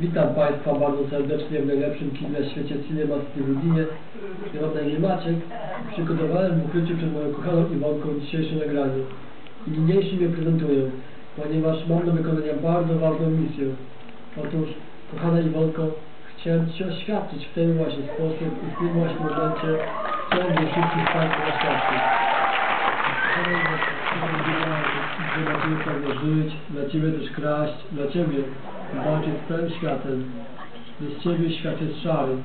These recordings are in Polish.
Witam Państwa bardzo serdecznie w najlepszym kinie na świecie Cinema w Lublinie. Ja mam na imię Maciek. Przygotowałem w ukryciu przed moją kochaną Iwonką dzisiejsze nagranie. I niniejszy mnie prezentuję, ponieważ mam do wykonania bardzo ważną misję. Otóż, kochana Iwonko, chciałem Ci oświadczyć w ten właśnie sposób i w tym właśnie momencie chciałem do wszystkich Państwa oświadczyć. Dla Ciebie żyć, dla Ciebie też kraść, dla Ciebie z całym światem. Bez Ciebie świat jest szary.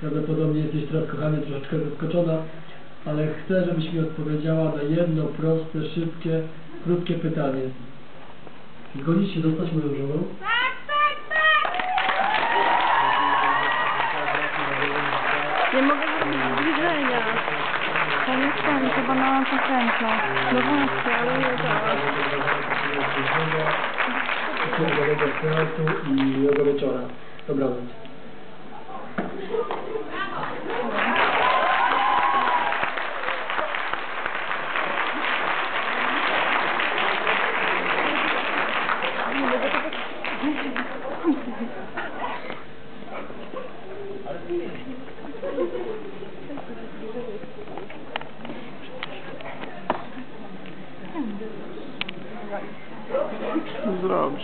Prawdopodobnie jesteś teraz, kochany, troszeczkę zaskoczona, ale chcę, żebyś mi odpowiedziała na jedno proste, szybkie, krótkie pytanie. Zgodzisz się zostać moją żoną? Nie mogę zrobić zbliżenia. To nie ten, chyba na zakrętę. No właśnie, ale nie działa. Roberta Krausu i jego wieczora. Right. Miseráveis.